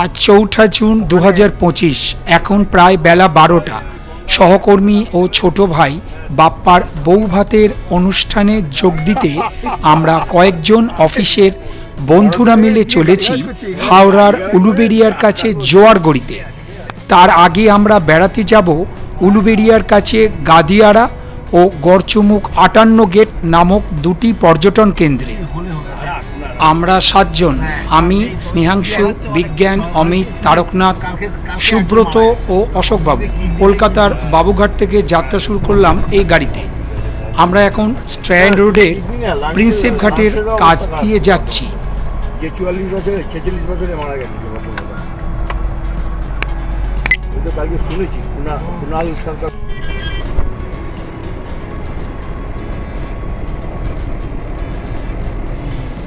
আজ চৌঠা জুন দু হাজার পঁচিশ, এখন প্রায় বেলা বারোটা। সহকর্মী ও ছোট ভাই বাপ্পার বৌভাতের অনুষ্ঠানে যোগ দিতে আমরা কয়েকজন অফিসের বন্ধুরা মিলে চলেছি হাওড়ার উলুবেড়িয়ার কাছে জোয়ারগড়িতে তার আগে আমরা বেড়াতে যাব উলুবেড়িয়ার কাছে গাদিয়াড়া ও গড়চুমুক আটান্ন গেট নামক দুটি পর্যটন কেন্দ্রে। আমরা সাতজন। আমি, স্নেহাংশু, বিজ্ঞান, অমিত, তারকনাথ, সুব্রত ও অশোকবাবু। কলকাতার বাবুঘাট থেকে যাত্রা শুরু করলাম এই গাড়িতে। আমরা এখন স্ট্র্যান্ড রোডের প্রিন্সেপ ঘাটের কাজ দিয়ে যাচ্ছি। কালকে শুনেছি কুণাল সরকার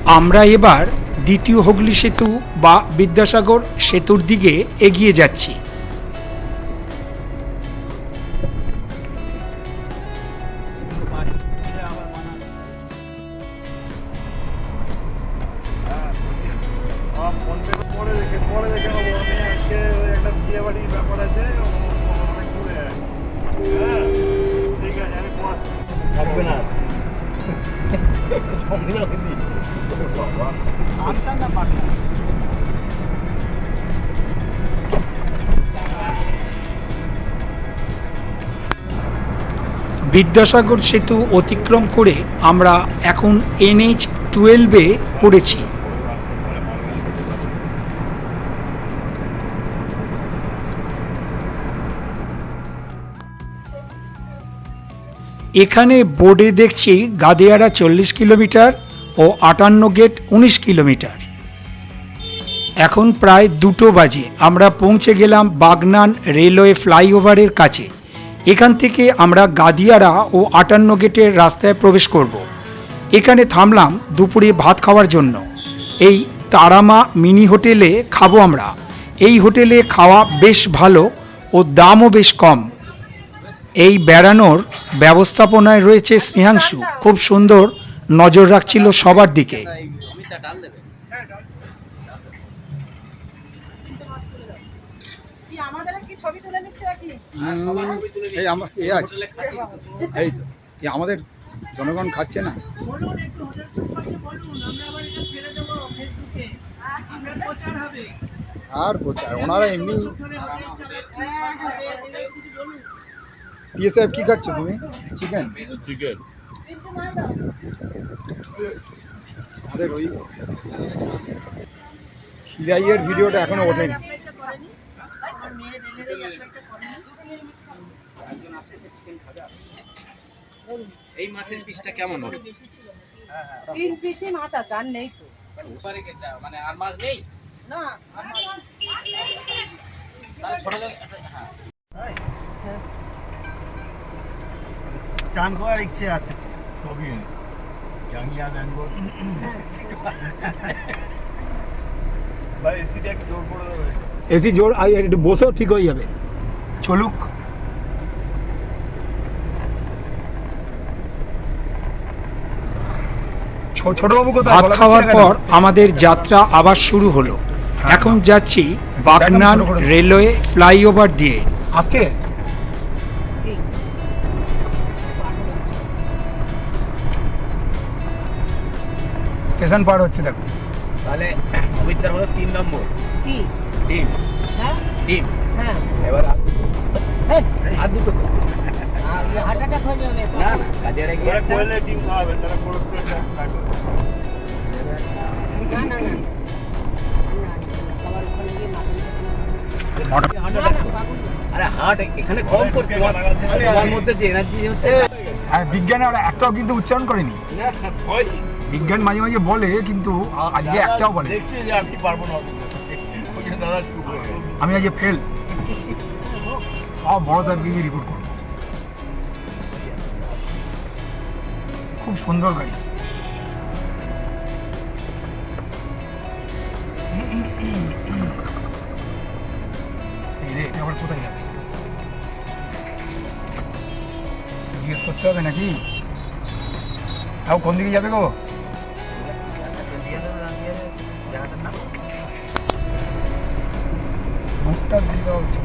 আমরা এবার দ্বিতীয় হুগলি সেতু বা বিদ্যাসাগর সেতুর দিকে এগিয়ে যাচ্ছি। বিদ্যাসাগর সেতু অতিক্রম করে আমরা এখন এনএইচ টুয়েলভে পড়েছি। এখানে বোর্ডে দেখছি গাদিয়ারা চল্লিশ কিলোমিটার ও আটান্ন গেট উনিশ কিলোমিটার। এখন প্রায় দুটো বাজে। আমরা পৌঁছে গেলাম বাগনান রেলওয়ে ফ্লাইওভারের কাছে। এখান থেকে আমরা গাদিয়ারা ও আটান্ন গেটের রাস্তায় প্রবেশ করব। এখানে থামলাম দুপুরে ভাত খাওয়ার জন্য। এই তারামা মিনি হোটেলে খাব আমরা। এই হোটেলে খাওয়া বেশ ভালো ও দামও বেশ কম। এই বেড়ানোর ব্যবস্থাপনায় রয়েছে স্নেহাংশু। খুব সুন্দর নজর রাখছিল সবার দিকে কি আমাদের কি ছবি তুলে নিচ্ছে নাকি এই আমার এ আছে। এই তো। এই আমাদের জনগণ খাচ্ছে না। বলুন একটু হোটেল সম্পর্কে বলুন। আমরা আবার এটা ছেড়ে দেবো ফেসবুকে। আপনার প্রচার আর কোথায় ওনারা এমনি পিএ সাহেব কি খাচ্ছ তুমি? চিকেন চিকেন আমাদের ওই খিরাইয়ের ভিডিওটা এখনও ওঠেনি অ্যাপ্লাইটা করেনি আমার মেয়ে রেলের এই অ্যাপ্লাইটা করেনি এই মাছের পিসটা কেমন হবে? তিন পিসি মাছ আছে আর নেই তো। উপরে মানে আর মাছ নেই? না তাহলে ছোট হ্যাঁ। চান করার ইচ্ছে আছে কবি। জাঙ্গিয়া ভাই এসিটা একটু জোর করে দেবে এসি জোর একটু বসেও ঠিক হয়ে যাবে। চলুক। ভাত খাওয়ার পর আমাদের যাত্রা আবার শুরু হলো। এখন যাচ্ছি বাগনান রেলওয়ে ফ্লাইওভার দিয়ে। আসছে? স্টেশন পার হচ্ছে দেখো। তাহলে অমিতার হলো তিন নম্বর। কি? ডিম হ্যাঁ? ডিম হ্যাঁ। এবার আর- আর দুটো। হার্ট অ্যাটাক হয়ে যাবে না না কাজে গিয়ে একটা কোয়েলের ডিম খাওয়াবেন তারা কোলেস্ট্রলটা কাটবে না। না না সবার ওখানে গিয়ে মাটন হার্ট অ্যাটাক আরে হার্ট এখানে কম করতে তোমার মধ্যে যে এনার্জি হচ্ছে হ্যাঁ বিজ্ঞানে ওরা একটাও কিন্তু উচ্চারণ করেনি বিজ্ঞান মাঝে মাঝে বলে কিন্তু আজকে একটাও বলে হয়ে। আমি আজকে ফেল সব বড় স্যার রিপোর্ট করব। খুব সুন্দর গাড়ি। এটা কোথায় জিজ্ঞেস করতে হবে নাকি? তাও কোন দিকে যাবে গো? মুখটা দিয়ে দেওয়া উচিত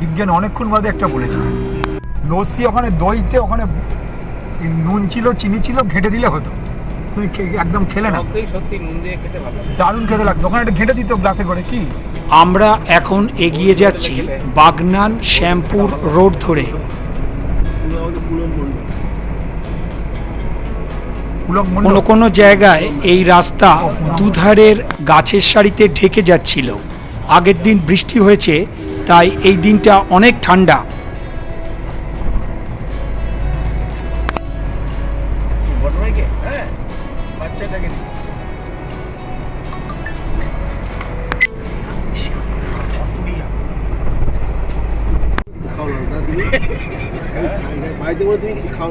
বিজ্ঞান অনেকক্ষণ বাদে একটা বলেছে। লস্যি ওখানে দইতে ওখানে নুন ছিল চিনি ছিল ঘেটে দিলে হতো। তুমি খে- একদম খেলে না। সত্যি সত্যি নুন দিয়ে খেতে ভালো দারুণ খেতে লাগতো। ওখানে একটা ঘেটে দিত গ্লাসে করে কি? আমরা এখন এগিয়ে যাচ্ছি বাগনান শ্যামপুর রোড ধরে। কোনো কোনো জায়গায় এই রাস্তা দুধারের গাছের সারিতে ঢেকে যাচ্ছিল। আগের দিন বৃষ্টি হয়েছে তাই এই দিনটা অনেক ঠান্ডা। খাও না তুমি? কিছু খাও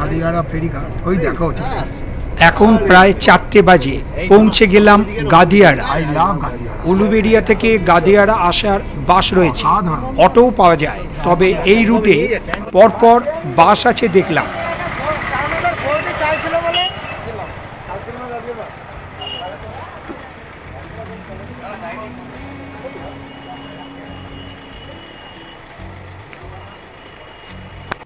গাদিয়াড়া ফেরিঘাট। ওই দেখা হচ্ছে এখন প্রায় চারটে বাজে। পৌঁছে গেলাম গাদিয়াড়া উলুবেড়িয়া থেকে গাদিয়াড়া আসার বাস রয়েছে। অটোও পাওয়া যায়। তবে এই রুটে পরপর বাস আছে দেখলাম।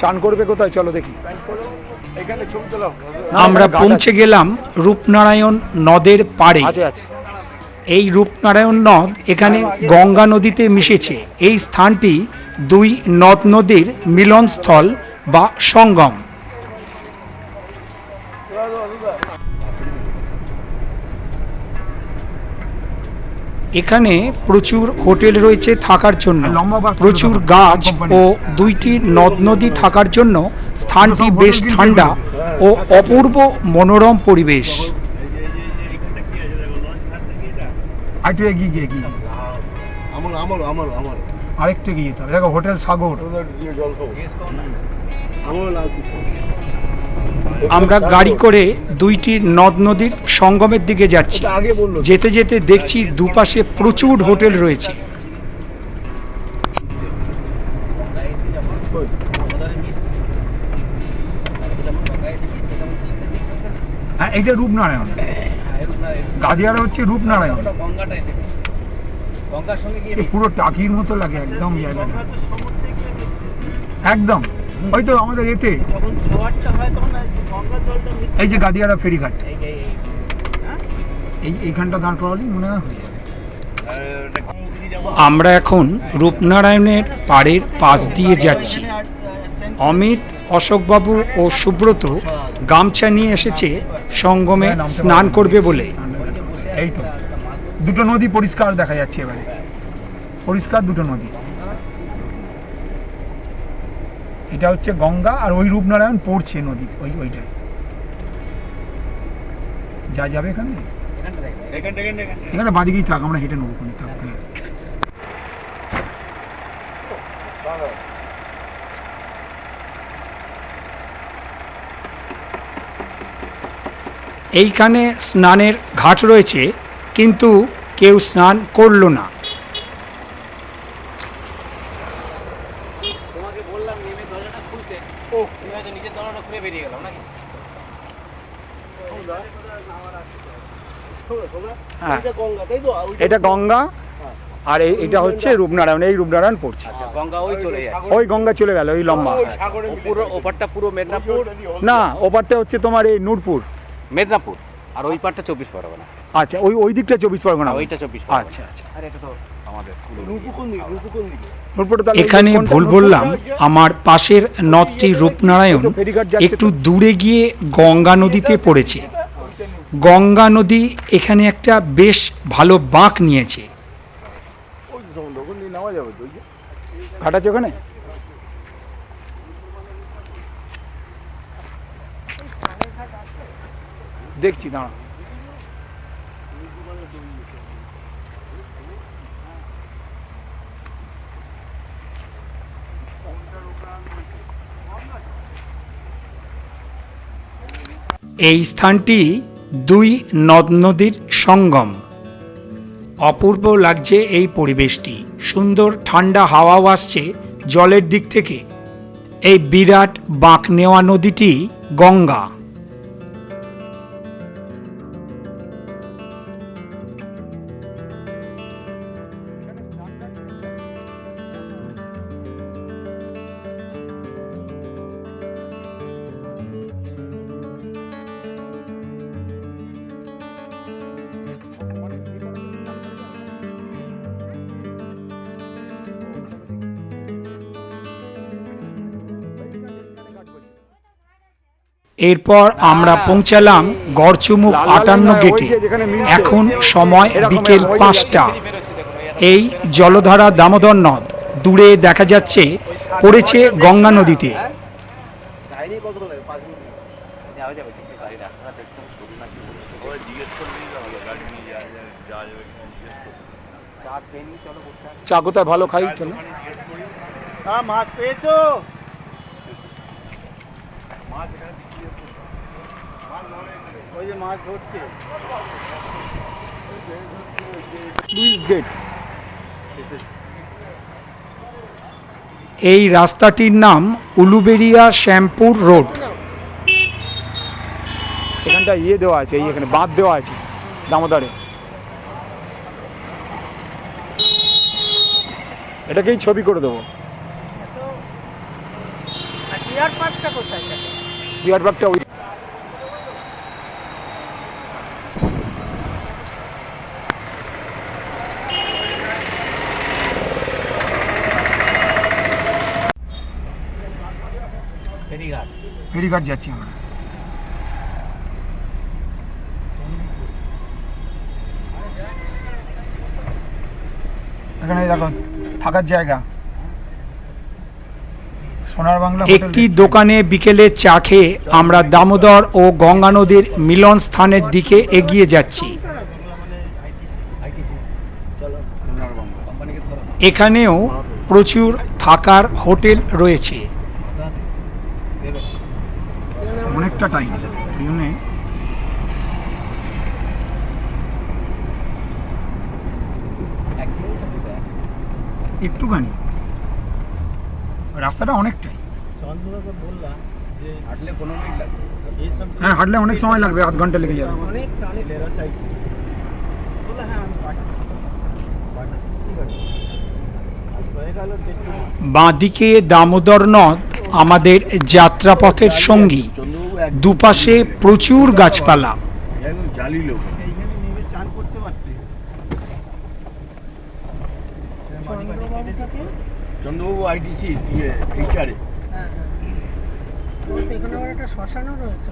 চান করবে কোথায়? চলো দেখি। আমরা পৌঁছে গেলাম রূপনারায়ণ নদের পাড়ে। এই রূপনারায়ণ নদ এখানে গঙ্গা নদীতে মিশেছে। এই স্থানটি দুই নদ নদীর মিলনস্থল বা সঙ্গম। এখানে প্রচুর হোটেল রয়েছে থাকার জন্য। লম্বা প্রচুর গাছ ও দুইটি নদ নদী থাকার জন্য স্থানটি বেশ ঠান্ডা ও অপূর্ব মনোরম পরিবেশ। গিয়ে গিয়ে। আরেকটু এগিয়ে যেতে হবে। দেখো হোটেল সাগর। আমার গাড়ি করে দুইটি নদ নদীর সঙ্গমের দিকে যাচ্ছি। যেতে যেতে দেখছি দুপাশে প্রচুর হোটেল রয়েছে। হ্যাঁ এটা রূপনারায়ণ। গাদিয়ারা হচ্ছে রূপনারায়ণ। পুরো টাকির মতো লাগে একদম জায়গাটা। একদম। ওই তো আমাদের এতে। হয় এই যে গাদিয়ারা ফেরিঘাট। এই এই এই এই এইখানটা দাঁড় করালেই মনে হয় হয়ে যাবে। আমরা এখন রূপনারায়ণের পাড়ের পাশ দিয়ে যাচ্ছি। অমিত অশোকবাবু ও সুব্রত গামছা নিয়ে এসেছে সঙ্গমে স্নান করবে বলে। এই তো। দুটো নদী পরিষ্কার দেখা যাচ্ছে এবারে। পরিষ্কার দুটো নদী। এটা হচ্ছে গঙ্গা আর ওই রূপনারায়ণ পড়ছে নদী, ওই, ওইটাই। যা যাবে এখানে? এখানে বাদিকেই থাক, আমরা হেঁটে নেব কোনো থাক হ্যাঁ। এইখানে স্নানের ঘাট রয়েছে, কিন্তু কেউ স্নান করল না। নেমে দরজাটা খুলতে। ও। হয়তো নিজের দরজাটা খুলে বেরিয়ে গেলাম নাকি? হ্যাঁ। এটা গঙ্গা আর এটা হচ্ছে রূপনারায়ণ এই রূপনারায়ণ পড়ছে। আচ্ছা, ওই গঙ্গা চলে গেল ওই লম্বা। ওপারটা পুরো মেদিনীপুর? না ওপারটা হচ্ছে তোমার এই নূরপুর। মেদিনীপুর? আর ওই পারটা চব্বিশ পরগনা। আচ্ছা ওই ওই দিকটা চব্বিশ পরগনা। হ্যাঁ, ওইটা চব্বিশ আচ্ছা আচ্ছা। আর এটা তো আমাদের রূপকুন্দি রূপকুন্দি এখানে ভুল বললাম আমার পাশের নদটি রূপনারায়ণ একটু দূরে গিয়ে গঙ্গা নদীতে পড়েছে। গঙ্গা নদী এখানে একটা বেশ ভালো বাঁক নিয়েছে। ওখানে? দেখছি দাঁড়া এই স্থানটি দুই নদ নদীর সঙ্গম। অপূর্ব লাগছে এই পরিবেশটি। সুন্দর ঠান্ডা হাওয়াও আসছে জলের দিক থেকে। এই বিরাট বাঁক নেওয়া নদীটি গঙ্গা। এরপর আমরা পৌঁছালাম গড়চুমুক আটান্ন গেটে। এখন সময় বিকেল পাঁচটা। এই জলধারা দামোদর নদ দূরে দেখা যাচ্ছে পড়েছে গঙ্গা নদীতে। যাওয়া যাবে ঠিক আছে গাড়ি রাস্তাটা একদম সরু নাকি ওই জিজ্ঞেস করলেই তো হলো গাড়ি নিয়ে যাওয়া যাবে যাওয়া যাবে কিনা জিজ্ঞেস করতে চা খেয়ে নিয়ে চলো বসে আছি। চা কোথায় ভালো খাই চলো হ্যাঁ মাছ পেয়েছ ওই যে মাছ ধরছে। Lewis gate. এই রাস্তাটির নাম উলুবেড়িয়া শ্যামপুর রোড। এখানটা ইয়ে দেওয়া আছে এই এখানে বাঁধ দেওয়া আছে দামোদরে। এটাকেই ছবি করে দেবো। আর ডিয়ার পার্কটা কোথায়? বিহার পার্কটা ওই ফেরিঘাট ফেরিঘাট যাচ্ছি আমরা। এখানে দেখো, থাকার জায়গা। একটি দোকানে বিকেলে চা খেয়ে আমরা দামোদর ও গঙ্গা নদীর মিলন স্থানের দিকে এগিয়ে যাচ্ছি। এখানেও প্রচুর থাকার হোটেল রয়েছে। অনেকটা টাইম এই একটুখানি। রাস্তাটা অনেকটাই হ্যাঁ হাঁটলে অনেক সময় লাগবে, আধ ঘণ্টা লেগে যাবে। বাঁদিকে দামোদর নদ আমাদের যাত্রাপথের সঙ্গী। দুপাশে প্রচুর গাছপালা। চন্দ্রবাবু ইয়ে এইচআরে বলতে এখানে আবার একটা শ্মশানও রয়েছে।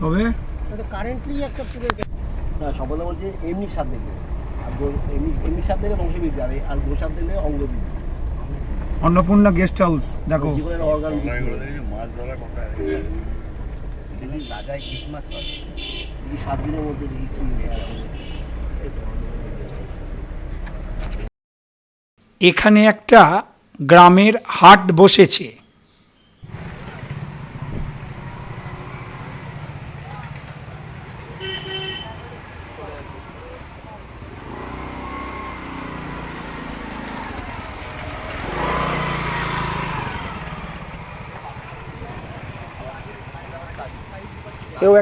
তবে? কারেন্টলি একটা পুরো না সফলতা বলছে এমনি আর এমনি এমনি স্বাদ দিলে বংশবৃদ্ধি আর গো দিলে অন্নপূর্ণা গেস্ট হাউস দেখো। কোনো অর্গান মাছ ধরা কথা। এখানে রাজায় কিসমাত সাত দিনের মধ্যে দেখি এখানে একটা গ্রামের হাট বসেছে।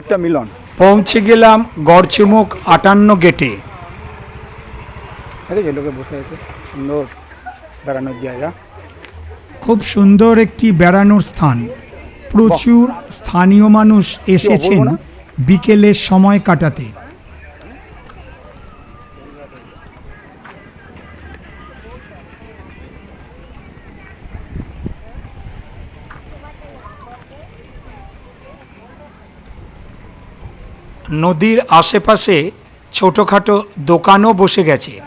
একটা মিলন। পৌঁছে গেলাম গড়চুমুক আটান্ন গেটে। দেখেছ লোকে বসে আছে সুন্দর বেড়ানোর জায়গা। খুব সুন্দর একটি বেড়ানোর স্থান। প্রচুর স্থানীয় মানুষ এসেছেন বিকেলের সময় কাটাতে। নদীর আশেপাশে ছোটোখাটো দোকানও বসে গেছে।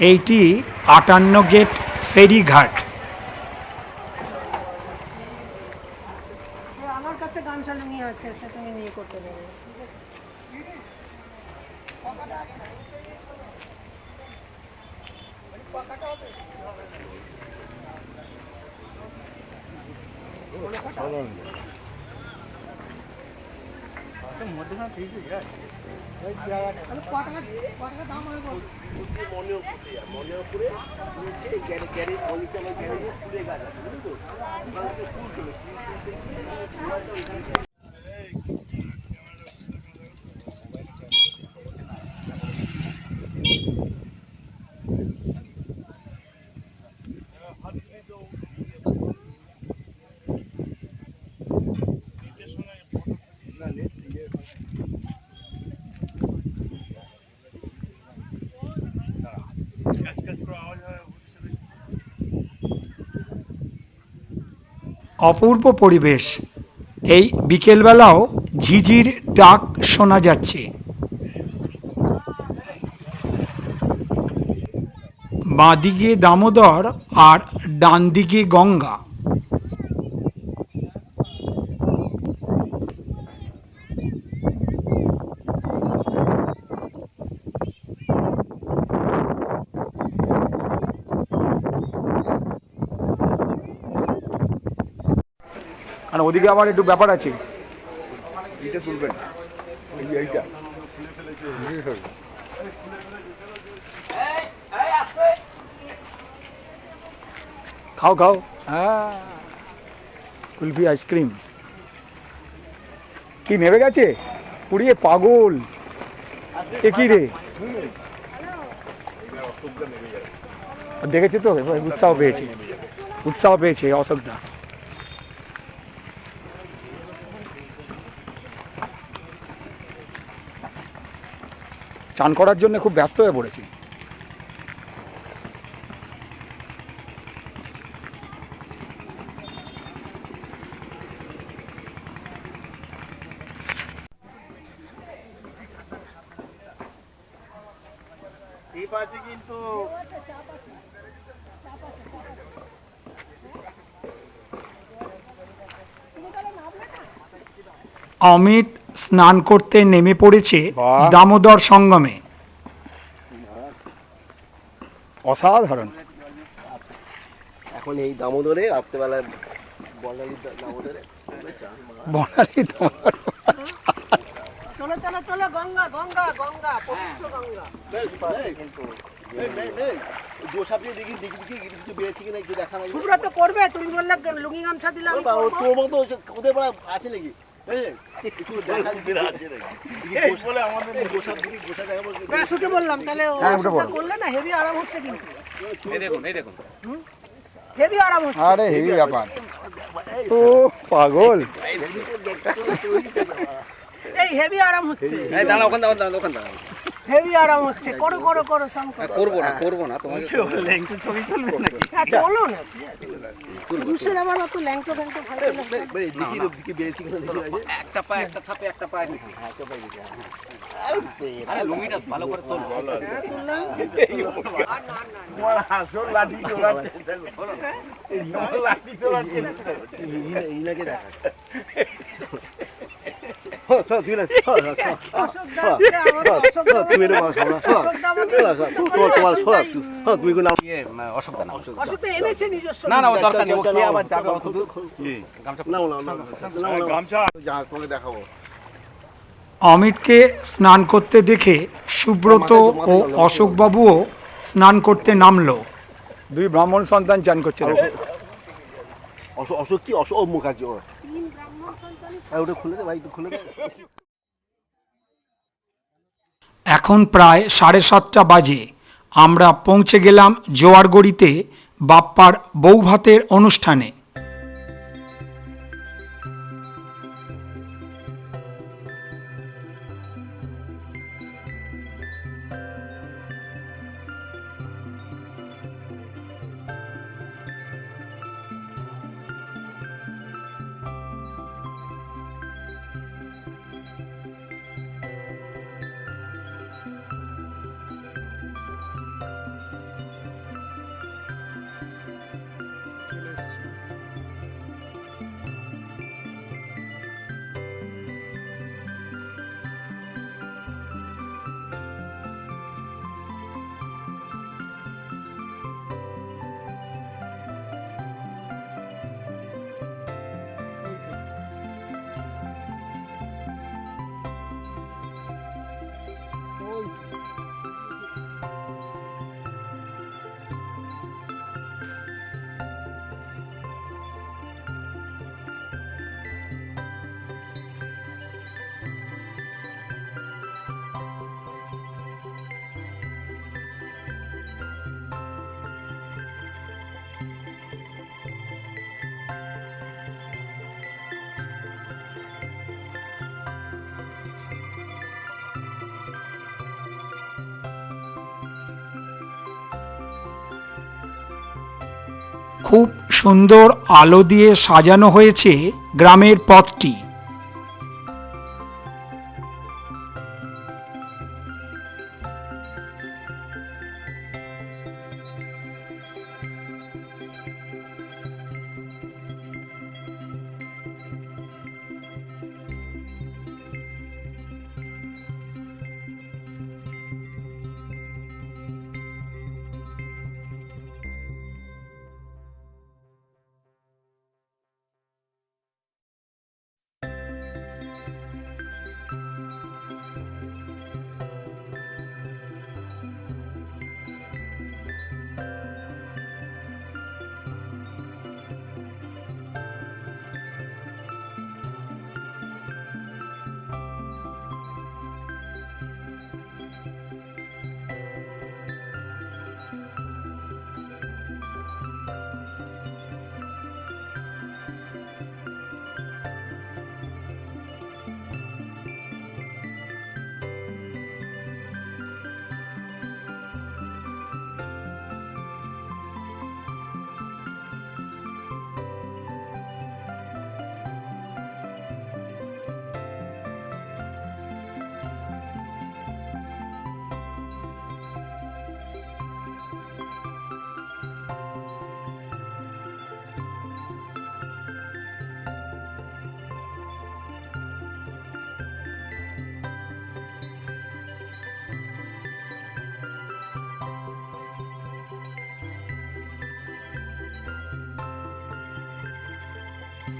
এইটি আটান্ন গেট ফেরিঘাট। ফুলে গাছ আছে অপূর্ব পরিবেশ। এই বিকেলবেলাও ঝিঝির ডাক শোনা যাচ্ছে। বাঁদিকে দামোদর আর ডান দিকে গঙ্গা। কারণ ওদিকে আবার একটু ব্যাপার আছে। এইটা তুলবেন। এইটা। খাও খাও। হ্যাঁ। Kulfi ice cream. কি নেমে গেছে? পুড়িয়ে পাগল। এ কি রে? দেখেছি তো এবার উৎসাহ পেয়েছে। উৎসাহ পেয়েছে অশোকদা চান করার জন্য খুব ব্যস্ত হয়ে পড়েছি। কিন্তু। অমিত স্নান করতে নেমে পড়েছে দামোদর সঙ্গমে। অসাধারণ। এখন এই দামোদরে বর্ণালী। চলো চলো চলো গঙ্গা গঙ্গা গঙ্গা পবিত্র গঙ্গা। সুব্রত করবে তুমি বললে লুঙ্গি গামছা দিলে আমি বাবা, ও করব। তোর মতো ওসব ওদের আছে নাকি? বললাম তাহলে। করলে না হেভি আরাম হচ্ছে কিন্তু এই দেখুন এই দেখুন হেভি আরাম হচ্ছে। আরে হেভি। ব্যাপার ও পাগল এই হেভি আরাম হচ্ছে এই দাঁড়া ওখান দাঁড়া দাঁড়া ওখান দাঁড়া হেভি আরাম হচ্ছে। করো করো করো করব না করব না তোমাকে ছবি তুলবে নাকি? হ্যাঁ চলো না। পুরুষের আমার অত ল্যাংটো ল্যাংটো ভালো একটা পা একটা থাপে একটা পা আরে লুঙ্গিটা ভালো করে তোল হ্যাঁ, হাসর লাঠি লাঠি অমিতকে স্নান করতে দেখে সুব্রত ও অশোকবাবুও স্নান করতে নামলো। দুই ব্রাহ্মণ সন্তান চান করছে। অশোক অশোক কি অশোক মুখার্জি ও। এখন প্রায় সাড়ে সাতটা বাজে। আমরা পৌঁছে গেলাম জোয়ারগড়িতে বাপ্পার বৌভাতের অনুষ্ঠানে। খুব সুন্দর আলো দিয়ে সাজানো হয়েছে গ্রামের পথটি।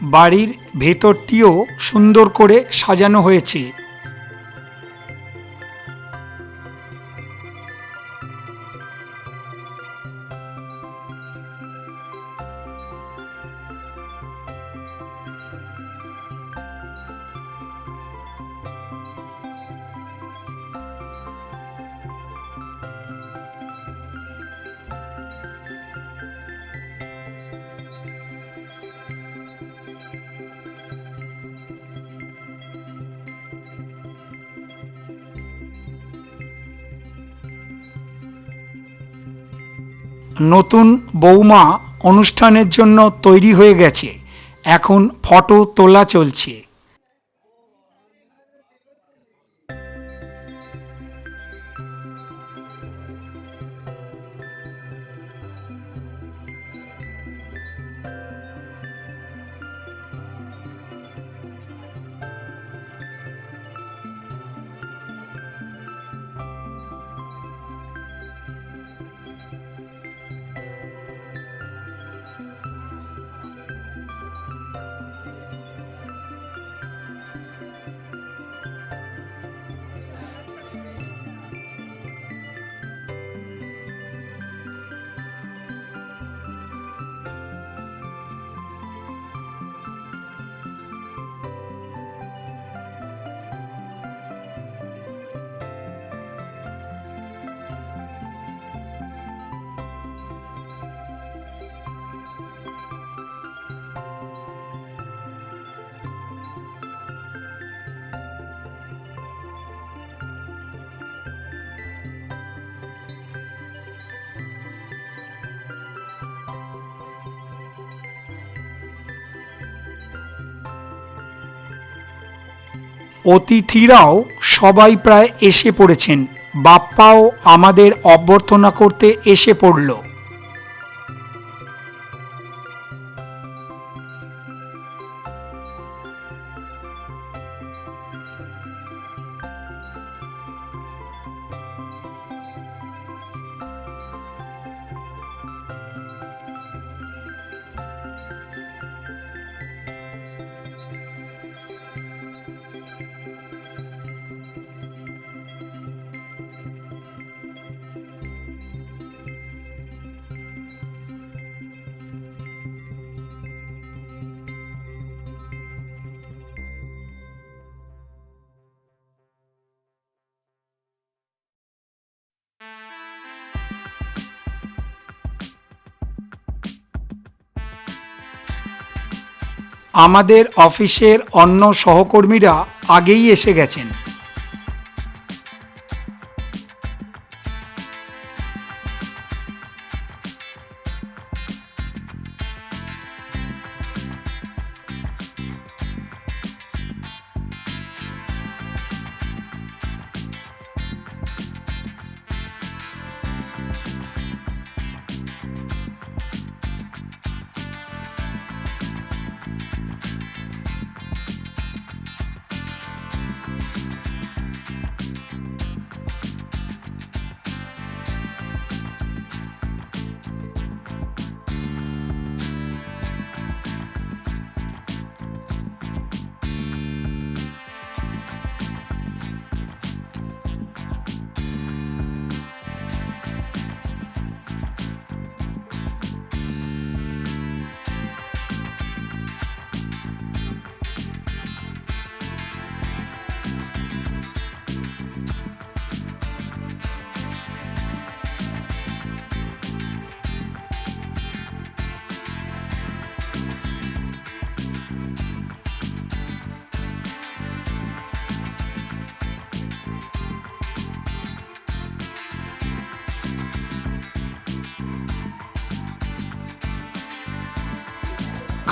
বাড়ির ভেতরটিও সুন্দর করে সাজানো হয়েছে। নতুন বৌমা অনুষ্ঠানের জন্য তৈরি হয়ে গেছে। এখন ফটো তোলা চলছে। অতিথিরাও সবাই প্রায় এসে পড়েছেন। বাপ্পাও আমাদের অভ্যর্থনা করতে এসে পড়ল। আমাদের অফিসের অন্য সহকর্মীরা আগেই এসে গেছেন।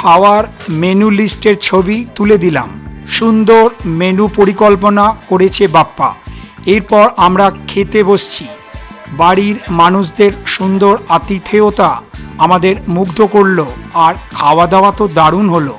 খাওয়ার মেনু লিস্টের ছবি তুলে দিলাম। সুন্দর মেনু পরিকল্পনা করেছে বাপ্পা। এরপর আমরা খেতে বসছি। বাড়ির মানুষদের সুন্দর আতিথেয়তা আমাদের মুগ্ধ করল আর খাওয়া দাওয়া তো দারুণ হলো।